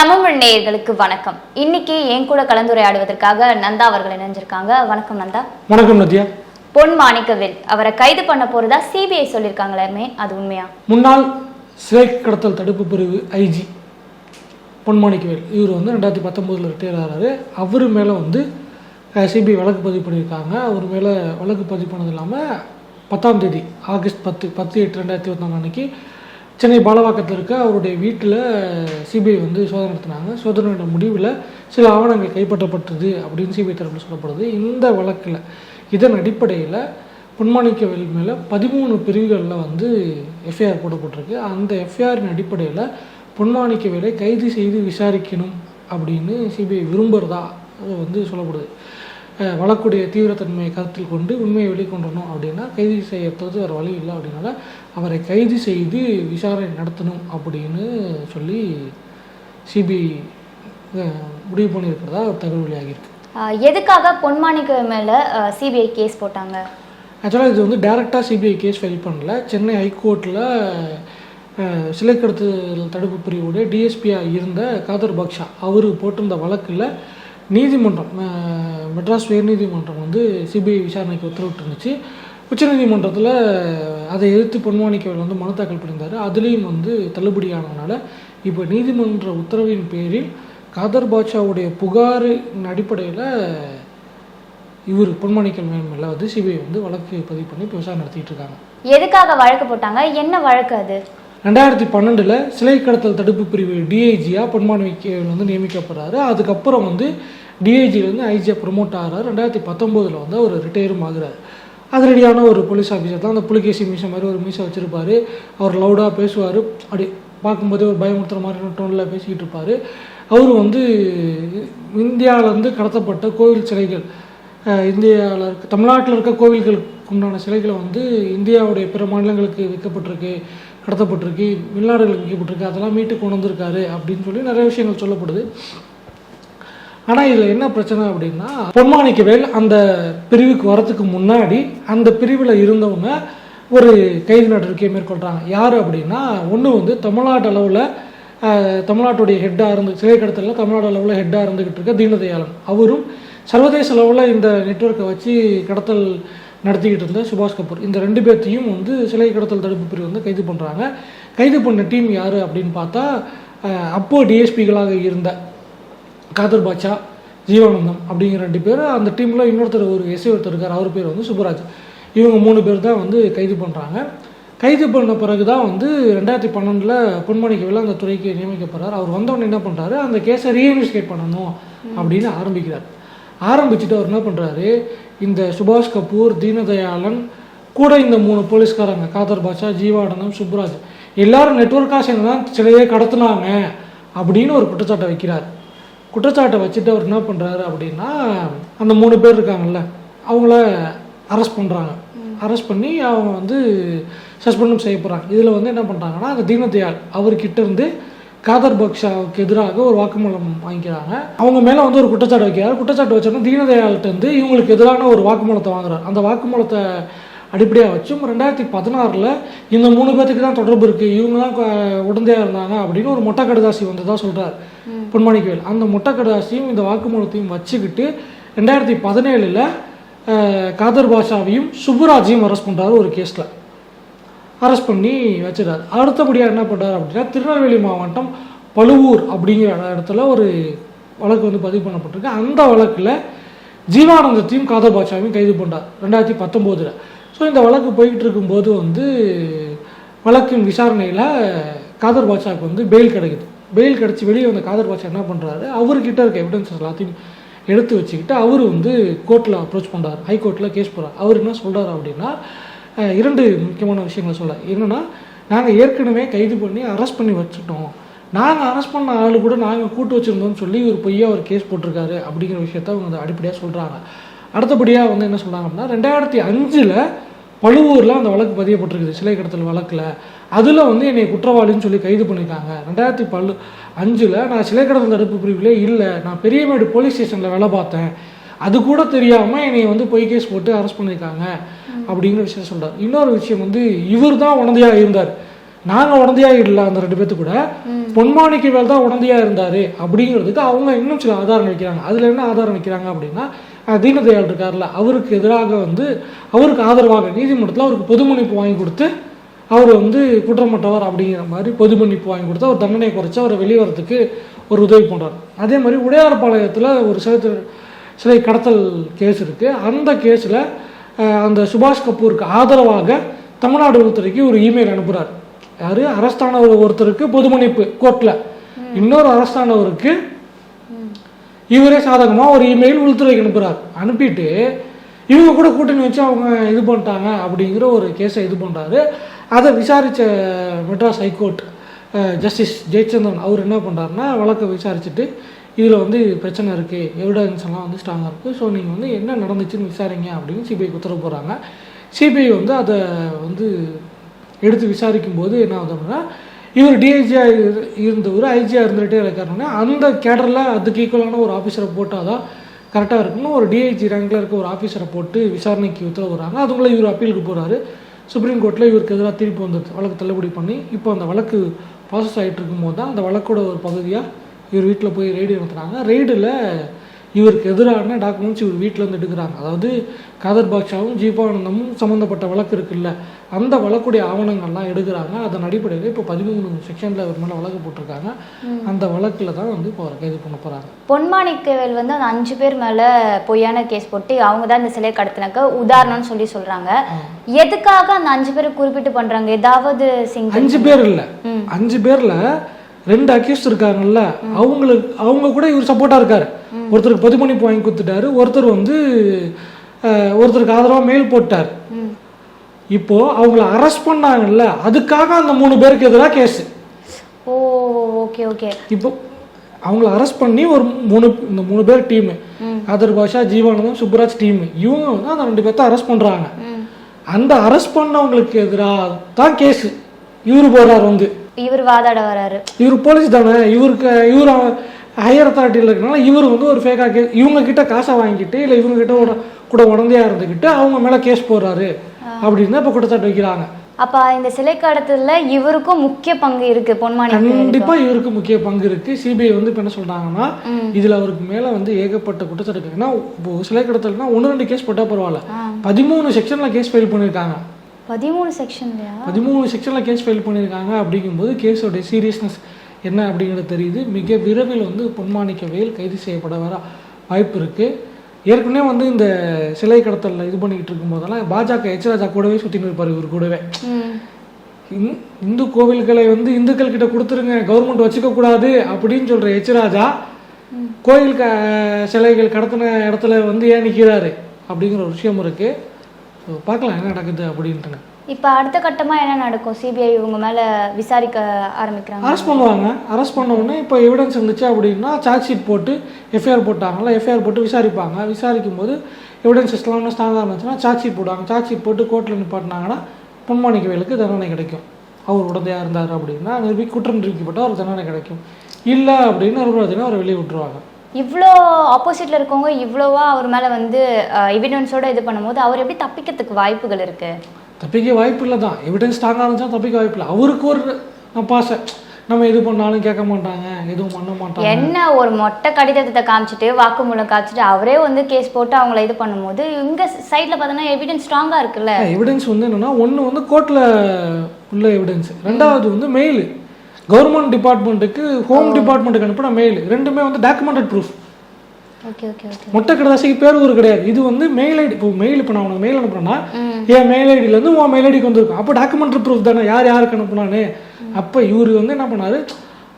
தமிழ் நேயர்களுக்கு வணக்கம். இன்னைக்கு என் கூட கலந்துரையாடுவதற்காக நந்தா அவர்கள் இணைஞ்சிருக்காங்க. வணக்கம் நந்தா. வணக்கம் நதியா. பொன் மாணிக்கவேல். அவரை கைது பண்ண போறதா சிபிஐ சொல்லியிருக்காங்களே அது உண்மையா? முன்னாள் சிலை கடத்தல் தடுப்பு பிரிவு ஐஜி பொன்மாணிக்கவேல் இவர் வந்து ரெண்டாயிரத்தி பத்தொம்போதில் ரிட்டையர் ஆகிறாரு அவர் மேலே வந்து சிபிஐ வழக்கு பதிவு பண்ணியிருக்காங்க. அவர் மேலே வழக்கு பதிவு பண்ணது இல்லாமல் பத்தாம் தேதி ஆகஸ்ட் பத்து பத்து எட்டு ரெண்டாயிரத்தி இருபத்தி அன்னைக்கு சென்னை பாலவாக்கத்தில் இருக்க அவருடைய வீட்டில் சிபிஐ வந்து சோதனை நடத்தினாங்க. சோதனையோட முடிவில் சில ஆவணங்கள் கைப்பற்றப்பட்டது அப்படின்னு சிபிஐ தரப்பில் சொல்லப்படுது. இந்த வழக்கில் இதன் அடிப்படையில் பொன்மாணிக்கவேல் மேலே பதிமூணு பிரிவுகளில் வந்து எஃப்ஐஆர் போடப்பட்டிருக்கு. அந்த எஃப்ஐஆரின் அடிப்படையில் பொன்மாணிக்கவேலை கைது செய்து விசாரிக்கணும் அப்படின்னு சிபிஐ விரும்புகிறதா வந்து சொல்லப்படுது. வழக்குடைய தீவிரத்தன்மையை கருத்தில் கொண்டு உண்மையை வெளிக்கொண்டணும் அப்படின்னா கைது செய்யறது வேறு வழி இல்லை அப்படின்னால அவரை கைது செய்து விசாரணை நடத்தணும் அப்படின்னு சொல்லி சிபிஐ முடிவு பண்ணியிருக்கிறதா ஒரு தகவல் வெளியாகியிருக்கு. எதுக்காக பொன்மாணிக்கவேல் மேல சிபிஐ கேஸ் போட்டாங்க? ஆக்சுவலாக இது வந்து டைரெக்டாக சிபிஐ கேஸ் ஃபைல் பண்ணல. சென்னை ஹைகோர்ட்டில் சிலை கடத்தல் தடுப்பு பிரிவுடைய டிஎஸ்பியாக இருந்த காதர் பாக்ஷா அவர் போட்டிருந்த வழக்கில் நீதிமன்றம் மெட்ராஸ் உயர்நீதிமன்றம் வந்து சிபிஐ விசாரணைக்கு உத்தரவிட்டு இருந்துச்சு உச்சநீதிமன்றத்தில் அதை எதிர்த்து பொன்மாணிக்கவேல் வந்து மனு தாக்கல் பண்ணியிருந்தார். அதுலேயும் வந்து தள்ளுபடியானதுனால இப்போ நீதிமன்ற உத்தரவின் பேரில் காதர் பாட்ஷாவுடைய புகாரின் அடிப்படையில் இவர் பொன்மாணிக்கல் மேல வந்து சிபிஐ வந்து வழக்கு பதிவு பண்ணி இப்போ விசாரணை நடத்திட்டு இருக்காங்க. எதுக்காக வழக்கு போட்டாங்க? என்ன வழக்கு அது? ரெண்டாயிரத்தி பன்னெண்டில் சிலை கடத்தல் தடுப்பு பிரிவு டிஐஜியாக பொன்மாணிக்கல் வந்து நியமிக்கப்படுறாரு. அதுக்கப்புறம் வந்து டிஐஜிலேருந்து ஐஜியாக ப்ரொமோட் ஆகிறார். ரெண்டாயிரத்தி பத்தொம்போதில் வந்து அவர் ரிட்டையரும் ஆகிறார். அதிரடியான ஒரு போலீஸ் ஆஃபீஸர் தான். அந்த புலிகேசி மீசை மாதிரி ஒரு மீசை வச்சுருப்பாரு. அவர் லவுடாக பேசுவார். அப்படி பார்க்கும்போதே ஒரு பயமுறுத்துற மாதிரி டோனில் பேசிக்கிட்டு இருப்பார். அவர் வந்து இந்தியாவிலேருந்து கடத்தப்பட்ட கோவில் சிலைகள் இந்தியாவில் இருக்க தமிழ்நாட்டில் இருக்க கோவில்களுக்கு உண்டான சிலைகளை வந்து இந்தியாவுடைய பிற மாநிலங்களுக்கு விற்கப்பட்டிருக்கு கடத்தப்பட்டிருக்கு வெளிநாடுகளுக்கு விற்கப்பட்டிருக்கு. அதெல்லாம் மீட்டு கொண்டு வந்திருக்காரு அப்படின்னு சொல்லி நிறைய விஷயங்கள் சொல்லப்படுது. ஆனால் இதில் என்ன பிரச்சனை அப்படின்னா பொன்மாணிக்கவேல் அந்த பிரிவுக்கு வரத்துக்கு முன்னாடி அந்த பிரிவில் இருந்தவங்க ஒரு கைது நடவடிக்கையை மேற்கொள்கிறாங்க யார் அப்படின்னா ஒன்று வந்து தமிழ்நாட்டு அளவில் தமிழ்நாட்டுடைய ஹெட்டாக இருந்து சிலை கடத்தலில் தமிழ்நாடு அளவில் ஹெட்டாக இருந்துக்கிட்டு இருக்க தீனதயாளன். அவரும் சர்வதேச அளவில் இந்த நெட்வொர்க்கை வச்சு கடத்தல் நடத்திக்கிட்டு இருந்த சுபாஷ் கபூர். இந்த ரெண்டு பேர்த்தையும் வந்து சிலை கடத்தல் தடுப்பு பிரிவு வந்து கைது பண்ணுறாங்க கைது பண்ண டீம் யார் அப்படின்னு பார்த்தா அப்போது அப்போ டிஎஸ்பிகளாக இருந்த காதர் பாட்சா ஜீவானந்தம் அப்படிங்கிற ரெண்டு பேர் அந்த டீமில் இன்னொருத்தர் ஒரு எஸ்ஐ ஒருத்தர் இருக்கார் அவர் பேர் வந்து சுப்பராஜ். இவங்க மூணு பேர் தான் வந்து கைது பண்ணுறாங்க கைது பண்ண பிறகு தான் வந்து ரெண்டாயிரத்தி பன்னெண்டில் பொன்மணிக்கவேல அந்த துறைக்கு நியமிக்கப்படுறார். அவர் வந்தவொடனே என்ன பண்ணுறாரு அந்த கேஸை ரீஇன்வெஸ்டிகேட் பண்ணணும் அப்படின்னு ஆரம்பிக்கிறார். ஆரம்பிச்சுட்டு அவர் என்ன பண்ணுறாரு இந்த சுபாஷ் கபூர் தீனதயாளன் கூட இந்த மூணு போலீஸ்காரங்க காதர் பாட்சா ஜீவானந்தம் சுப்ராஜ் எல்லாரும் நெட்வொர்க்காக சேர்ந்து தான் சிலையே கடத்துனாங்க அப்படின்னு ஒரு குற்றச்சாட்டை வைக்கிறார். குற்றச்சாட்டை வச்சுட்டு அவர் என்ன பண்ணுறாரு அப்படின்னா அந்த மூணு பேர் இருக்காங்கல்ல அவங்கள அரெஸ்ட் பண்ணுறாங்க அரெஸ்ட் பண்ணி அவங்க வந்து சஸ்பெண்டும் செய்ய போகிறாங்க இதில் வந்து என்ன பண்ணுறாங்கன்னா அந்த தீனதயாள் அவர்கிட்ட இருந்து காதர் பக்ஷாவுக்கு எதிராக ஒரு வாக்குமூலம் வாங்கிக்கிறாங்க. அவங்க மேலே வந்து ஒரு குற்றச்சாட்டு வைக்கிறார். குற்றச்சாட்டு வச்சோன்னா தீனதயாள்கிட்ட இருந்து இவங்களுக்கு எதிரான ஒரு வாக்குமூலத்தை வாங்குறாரு. அந்த வாக்குமூலத்தை அடிப்படையாக வச்சும் ரெண்டாயிரத்தி பதினாறில் இந்த மூணு பேர்த்துக்கு தான் தொடர்பு இருக்குது இவங்க தான் உடந்தையாக இருந்தாங்க அப்படின்னு ஒரு மொட்டை கடுதாசி வந்ததா சொல்கிறார் பொன்மாணிக்கவேல் அந்த மொட்டை கடுதாசியும் இந்த வாக்குமூலத்தையும் வச்சுக்கிட்டு ரெண்டாயிரத்தி பதினேழில் காதர் பாஷாவையும் சுப்புராஜையும் அரெஸ்ட் பண்ணுறாரு ஒரு கேஸில் அரெஸ்ட் பண்ணி வச்சிடறாரு. அடுத்தபடியாக என்ன பண்ணுறாரு அப்படின்னா திருநெல்வேலி மாவட்டம் பழுவூர் அப்படிங்கிற இடத்துல ஒரு வழக்கு வந்து பதிவு பண்ணப்பட்டிருக்கு. அந்த வழக்கில் ஜீவானந்தத்தையும் காதர் பாட்சாவையும் கைது பண்ணார் ரெண்டாயிரத்தி பத்தொம்போதில் ஸோ இந்த வழக்கு போய்கிட்டு இருக்கும்போது வந்து வழக்கின் விசாரணையில் காதர் பாட்சாவுக்கு வந்து பெயில் கிடைக்குது. பெயில் கிடச்சி வெளியே வந்த காதர் பாட்சா என்ன பண்ணுறாரு அவர்கிட்ட இருக்க எவிடன்ஸ் எல்லாத்தையும் எடுத்து வச்சுக்கிட்டு அவர் வந்து கோர்ட்டில் அப்ரோச் பண்ணுறாரு ஹைகோர்ட்டில் கேஸ் போகிறார் அவர் என்ன சொல்கிறாரு அப்படின்னா இரண்டு முக்கியமான விஷயங்களை சொல்ல என்னென்னா நாங்கள் ஏற்கனவே கைது பண்ணி அரெஸ்ட் பண்ணி வச்சுட்டோம். நாங்கள் அரெஸ்ட் பண்ண ஆள் கூட நாங்கள் கூட்டு வச்சுருந்தோம்னு சொல்லி ஒரு பொய்யா ஒரு கேஸ் போட்டிருக்காரு அப்படிங்கிற விஷயத்த அவங்க அடிப்படையாக சொல்கிறாங்க அடுத்தபடியாக வந்து என்ன சொல்கிறாங்க அப்படின்னா ரெண்டாயிரத்தி அஞ்சில் பழுவூரில் அந்த வழக்கு பதியப்பட்டிருக்குது. சிலை கடத்தல் வழக்கில். அதில் வந்து என்னை குற்றவாளின்னு சொல்லி கைது பண்ணியிருக்காங்க ரெண்டாயிரத்தி பல்லு அஞ்சில் நான் சிலை கடத்தல் தடுப்பு பிரிவிலே இல்லை. நான் பெரியமேடு போலீஸ் ஸ்டேஷனில் வேலை பார்த்தேன். அது கூட தெரியாமல் என்னை வந்து பொய் கேஸ் போட்டு அரெஸ்ட் பண்ணியிருக்காங்க அப்படிங்கிற விஷயம் சொல்கிறார் இன்னொரு விஷயம் வந்து இவர் தான் உடந்தையாக இருந்தார். நாங்கள் உடந்தையாக இல்லை அந்த ரெண்டு பேர்த்து கூட. பொன்மாணிக்கவேல் தான் உடந்தையாக இருந்தார் அப்படிங்கிறதுக்கு அவங்க இன்னும் சில ஆதாரம் வைக்கிறாங்க. அதில் என்ன ஆதாரம் வைக்கிறாங்க அப்படின்னா தீனதயாள் இருக்கார்ல அவருக்கு எதிராக வந்து அவருக்கு ஆதரவாக நீதிமன்றத்தில் அவருக்கு பொது மன்னிப்பு வாங்கி கொடுத்து அவர் வந்து குற்றமற்றவர் அப்படிங்கிற மாதிரி பொது மன்னிப்பு வாங்கி கொடுத்து அவர் தண்டனையை குறைச்சி அவரை வெளியே வரதுக்கு ஒரு உதவி பண்ணுறார் அதே மாதிரி உடையார்பாளையத்தில் ஒரு சிலை சிலை கடத்தல் கேஸ் இருக்குது அந்த கேஸில் அந்த சுபாஷ் கபூருக்கு ஆதரவாக தமிழ்நாடு உள்துறைக்கு ஒரு இமெயில் அனுப்புகிறார் யார்? அரஸ்தானவர் ஒருத்தருக்கு பொது மன்னிப்பு கோர்ட்டில் இன்னொரு அரஸ்தானவருக்கு இவரே சாதகமாக ஒரு இமெயில் உள்துறைக்கு அனுப்புகிறார் அனுப்பிட்டு இவங்க கூட கூட்டணி வச்சு அவங்க இது பண்ணிட்டாங்க அப்படிங்கிற ஒரு கேஸை இது பண்ணுறாரு அதை விசாரித்த Madras high court justice Jayachandran அவர் என்ன பண்ணுறாருன்னா வழக்கை விசாரிச்சுட்டு இதில் வந்து பிரச்சனை இருக்குது எவிடன்ஸ் எல்லாம் வந்து ஸ்ட்ராங்காக இருக்குது ஸோ நீங்கள் வந்து என்ன நடந்துச்சுன்னு விசாரிங்க அப்படின்னு சிபிஐக்கு உத்தரவு போடுறாங்க. சிபிஐ வந்து அதை வந்து எடுத்து விசாரிக்கும் போது என்ன ஆகுது அப்படின்னா இவர் டிஐஜியாக இருந்தவர் ஐஜியாக இருந்துகிட்டே இருக்காருன்னா அந்த கேடரில் அதுக்கு ஈக்குவலான ஒரு ஆஃபீஸரை போட்டால் தான் கரெக்டாக இருக்குன்னு ஒரு டிஐஜி ரேங்கில் இருக்க ஒரு ஆஃபீஸரை போட்டு விசாரணைக்கு உத்தரவு வராங்க அதுக்குள்ளே இவர் அப்பீலுக்கு போகிறாரு சுப்ரீம் கோர்ட்டில் இவருக்கு எதிராக தீர்ப்பு வந்தது வழக்கு தள்ளுபடி பண்ணி இப்போ அந்த வழக்கு ப்ராசஸ் ஆகிட்டு இருக்கும்போது தான் அந்த வழக்கோட ஒரு பகுதியாக இவர் வீட்டில் போய் ரெய்டு நடத்துகிறாங்க ரெய்டில் இவருக்கு எதிரான டாக்குமெண்ட்ஸ் இவர் வீட்டில் இருந்து எடுக்கிறாங்க. அதாவது காதர் பாக்ஷாவும் ஜீவானந்தமும் சம்மந்தப்பட்ட வழக்கு இருக்குல்ல அந்த வழக்குடைய ஆவணங்கள்லாம் எடுக்கிறாங்க. அதன் அடிப்படையில் இப்போ பதிமூணு செக்ஷனில் அவர் மேலே வழக்கு போட்டிருக்காங்க. அந்த வழக்கில் தான் வந்து இப்போ கைது பண்ண போகிறாங்க பொன்மாணிக்கவேல் வந்து அந்த அஞ்சு பேர் மேல பொய்யான கேஸ் போட்டு அவங்க தான் இந்த சிலை கடத்தினாக்க உதாரணம்னு சொல்லி சொல்றாங்க. எதுக்காக அந்த அஞ்சு பேரை குறிப்பிட்டு பண்றாங்க? ஏதாவது சிங் அஞ்சு பேர் இல்லை. அஞ்சு பேரில் ரெண்டு அக்யூஸ்ட் இருக்காங்கல்ல அவங்களுக்கு அவங்க கூட இவர் சப்போர்ட்டாக இருக்காரு. ஒருத்தருக்கு பொது மன்னிப்பு வாங்கி கொடுத்துட்டாரு ஒருத்தர் வந்து ஒருத்தருக்கு ஆதரவாக மெயில் போட்டார். இப்போ அவங்கள அரெஸ்ட் பண்ணாங்கல்ல அதுக்காக அந்த மூணு பேருக்கு எதிராக கேஸ் ஓ ஓகே ஓகே இப்போ அவங்கள அரெஸ்ட் பண்ணி ஒரு மூணு இந்த மூணு பேர் டீமு ஆதர் பாஷா ஜீவானந்தம் சுப்ராஜ் டீம் இவங்க வந்து அந்த ரெண்டு பேர்த்த அரெஸ்ட் பண்ணுறாங்க அந்த அரெஸ்ட் பண்ணவங்களுக்கு எதிராக தான் கேஸ் இவர் போறாரு வந்து. இவர் வாதாட வராரு. இவர் போலீஸ் தானே? இவருக்கு இவர் ஹையர் அத்தாரிட்டியில் இருக்கனால இவர் வந்து ஒரு ஃபேக்காக கே இவங்க கிட்ட காசை வாங்கிட்டு இல்லை இவங்க கிட்ட கூட உடந்தையா இருந்துக்கிட்டு அவங்க மேலே கேஸ் போடுறாரு. அப்படின்னு இப்போ குற்றச்சாட்டு வைக்கிறாங்க. அப்ப இந்த சிலை கடத்தல இவருக்கும் முக்கிய பங்கு இருக்கு பொன்மாணிக்கவேலுக்கு கண்டிப்பா இவருக்கு முக்கிய பங்கு இருக்கு. சிபிஐ வந்து இப்போ என்ன சொல்றாங்கன்னா இதுல அவருக்கு மேல வந்து ஏகப்பட்ட குற்றச்சாட்டு இருக்கு ஏன்னா இப்போ சிலை கடத்தல்னா ஒன்று ரெண்டு கேஸ் போட்டா பரவாயில்ல. பதிமூணு செக்ஷன்ல கேஸ் ஃபைல் பண்ணியிருக்காங்க பதிமூணு செக்ஷன்லயா பதிமூணு செக்ஷனில் கேஸ் ஃபைல் பண்ணியிருக்காங்க அப்படிங்கும்போது கேஸோடைய சீரியஸ்னஸ் என்ன அப்படிங்கிறது தெரியுது. மிக விரைவில் வந்து பொன்மாணிக்கவேல் கைது செய்யப்பட வர வாய்ப்பு இருக்குது ஏற்கனவே வந்து இந்த சிலை கடத்தலில் இது பண்ணிக்கிட்டு இருக்கும்போதெல்லாம் பாஜக எச் ராஜா கூடவே சுற்றின்னு இருப்பார் இவர் கூடவே. இந்து கோவில்களை வந்து இந்துக்கள் கிட்ட கொடுத்துருங்க கவர்மெண்ட் வச்சுக்க கூடாது அப்படின்னு சொல்ற எச் ராஜா கோயில் சிலைகள் கடத்தின இடத்துல வந்து ஏன் நிற்கிறாரு அப்படிங்கிற ஒரு விஷயம் இருக்கு. ஸோ பார்க்கலாம் என்ன நடக்குது அப்படின்ட்டுங்க இப்ப அடுத்த கட்டமா என்ன நடக்கும்? சிபிஐ இவங்க மேல விசாரிக்க ஆரம்பிக்கிறாங்க. அரெஸ்ட் பண்ணுவாங்க. அரெஸ்ட் பண்ண உடனே இப்போ எவிடன்ஸ் இருந்துச்சு அப்படின்னா சார்ஜ் ஷீட் போட்டு எஃப்ஐஆர் போட்டாங்கல்ல எஃப்ஐஆர் போட்டு விசாரிப்பாங்க. விசாரிக்கும் போது எவிடன்சஸ் எல்லாம் ஸ்ட்ராங்காக இருந்துச்சுன்னா சார்ஜ் ஷீட் போடுவாங்க. சார்ஜ் ஷீட் போட்டு கோர்ட்டில் நிப்பாட்டினாங்கன்னா பொன்மாணிக்கவேலுக்கு தண்டனை கிடைக்கும். அவர் உடந்தையாக இருந்தார் அப்படின்னா நிரூபி குற்றம் நிரூபிக்கப்பட்டால் அவர் தண்டனை கிடைக்கும். இல்லை அப்படின்னு நிரூபணத்தினா அவரை வெளியே விட்டுருவாங்க. இவ்வளோ ஆப்போசிட்ல இருக்கவங்க இவ்வளோவா அவர் மேல வந்து எவிடன்ஸோட இது பண்ணும்போது அவர் எப்படி தப்பிக்கிறதுக்கு வாய்ப்புகள் இருக்கு? தப்பிக்க வாய்ப்பு இல்லை தான். எவிடன்ஸ் ஸ்ட்ராங்காக இருந்துச்சா தப்பிக்க வாய்ப்பு இல்லை. அவருக்கு ஒரு நப்பாசை நம்ம எது பண்ணாலும் கேட்க மாட்டாங்க. எதுவும் பண்ண மாட்டாங்க. என்ன ஒரு மொட்டை கடிதத்தை காமிச்சிட்டு வாக்குமூலம் காமிச்சிட்டு அவரே வந்து கேஸ் போட்டு அவங்கள இது பண்ணும்போது இவங்க சைட்ல பார்த்தோன்னா எவிடன்ஸ் ஸ்ட்ராங்கா இருக்குல்ல? எவிடன்ஸ் வந்து என்னன்னா ஒன்று வந்து கோர்ட்டில் உள்ள எவிடன்ஸ் ரெண்டாவது வந்து மெயில் கவர்மெண்ட் டிபார்ட்மெண்ட்டுக்கு ஹோம் டிபார்ட்மெண்ட்டுக்கு அனுப்பின மெயில் ரெண்டுமே வந்து டாக்குமெண்டட் ப்ரூஃப் மொட்டை கடைசிக்கு பேர் ஊர் கிடையாது. இது வந்து மெயில் ஐடி இப்போ மெயில் இப்போ நான் உனக்கு மெயில் அனுப்புறேன்னா என் மெயில் ஐடியிலேருந்து உன் மெயில் ஐடிக்கு வந்திருக்கும். அப்போ டாக்குமெண்ட்ரி ப்ரூஃப் தானே? யார் யாருக்கு அனுப்புனானே அப்போ இவர் வந்து என்ன பண்ணாரு?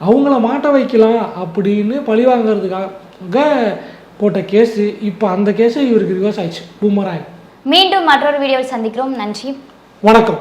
அவங்கள மாட்ட வைக்கலாம் அப்படின்னு பழி வாங்குறதுக்காக போட்ட கேஸு இப்போ அந்த கேஸு இவருக்கு ரிவர்ஸ் ஆயிடுச்சு. பூமராய் மீண்டும் மற்றொரு வீடியோவில் சந்திக்கிறோம். நன்றி. வணக்கம்.